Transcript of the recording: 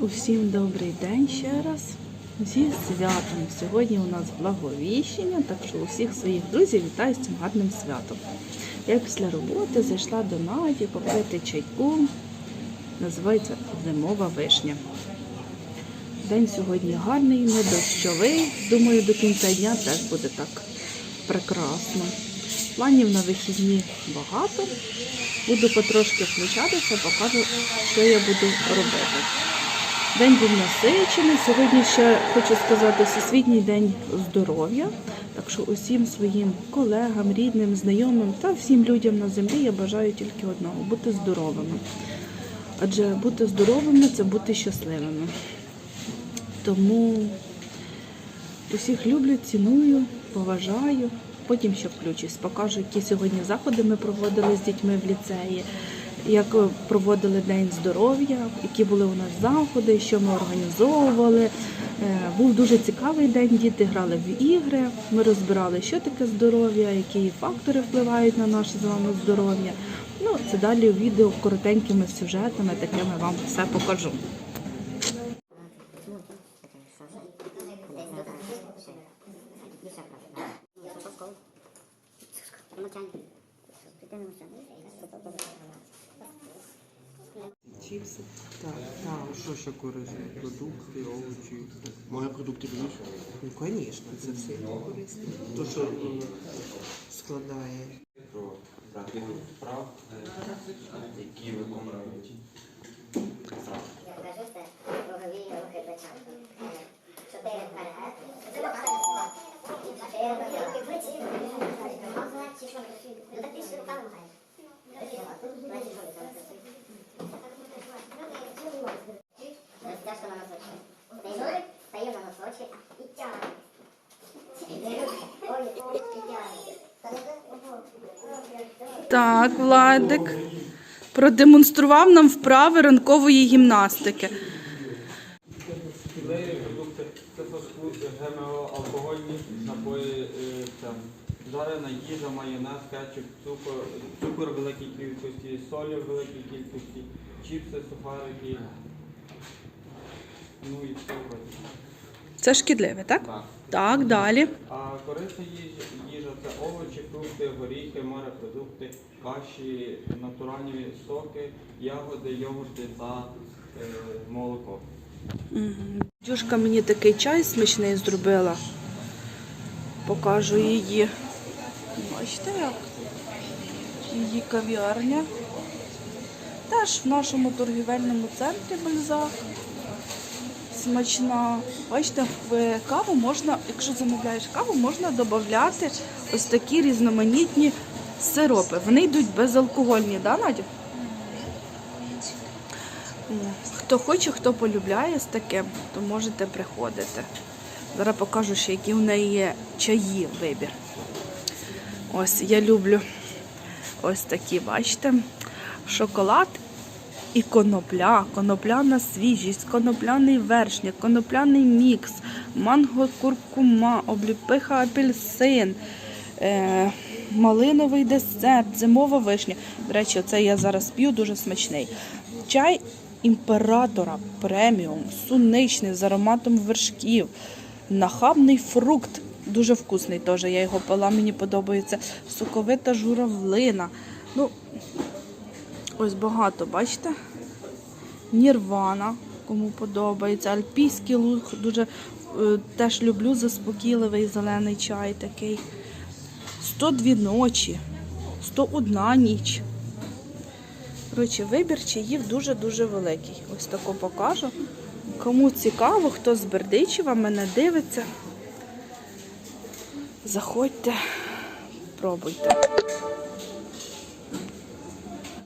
Усім добрий день ще раз. Зі святом. Сьогодні у нас благовіщення, так що усіх своїх друзів вітаю з цим гарним святом. Я після роботи зайшла до Наді попити чайку. Називається Зимова вишня. День сьогодні гарний, не дощовий. Думаю, до кінця дня теж буде так прекрасно. Планів на вихідні багато. Буду потрошки включатися, покажу, що я буду робити. День був насичений. Сьогодні ще хочу сказати Всесвітній день здоров'я. Так що усім своїм колегам, рідним, знайомим та всім людям на землі я бажаю тільки одного бути здоровими. Адже бути здоровими це бути щасливими. Тому усіх люблю, ціную, поважаю. Потім ще включусь, покажу, які сьогодні заходи ми проводили з дітьми в ліцеї, як е, проводили День здоров'я, які були у нас заходи, що ми організовували. Е, Був дуже цікавий день, діти грали в ігри, ми розбирали, що таке здоров'я, які фактори впливають на наше з вами здоров'я. Ну, це далі у відео коротенькими сюжетами, такими вам все покажу. Чіпси. Так, так. Що ще корисне? Продукти, овочі. Може продукти будуть? Ну, звісно, це все корисно. То, що м, складає. про практику вправ, е, які виконують рухи плечами. Так, Владик продемонстрував нам вправи ранкової гімнастики. Продукти, ГМО, алкогольні напої, е, жарена їжа, майонез, кетчуп, цукор, цукор в великій кількості, солі в великій кількості, чіпси, сухарики, ну і все. Це шкідливе, так? Так. Так, далі. А корисна їжа, фрукти, горіхи, морепродукти, каші, натуральні соки, ягоди, йогурти та е, молоко. Дюшка мені такий чай смачний зробила. Покажу її. Бачите, як? Її кав'ярня. Теж в нашому торгівельному центрі Бальзак. Смачна. Бачите, в каву можна, якщо замовляєш каву, можна додати ось такі різноманітні сиропи. Вони йдуть безалкогольні, да, Надя? Хто хоче, хто полюбляє з таким, то можете приходити. Зараз покажу ще, які в неї є чаї вибір. Ось я люблю ось такі, бачите, шоколад і конопля, конопляна свіжість, конопляний вершник, конопляний мікс, манго куркума, обліпиха апельсин, е, малиновий десерт, зимова вишня. До речі, оце я зараз п'ю, дуже смачний. Чай імператора преміум, суничний з ароматом вершків, нахабний фрукт. Дуже вкусний теж. Я його пила, мені подобається. Соковита журавлина. Ну, ось багато, бачите? Нірвана, кому подобається. Альпійський луг дуже е, теж люблю заспокійливий зелений чай такий. 102 ночі, 101 ніч. Коротше, вибір чаїв дуже-дуже великий. Ось тако покажу. Кому цікаво, хто з Бердичева мене дивиться, заходьте, пробуйте.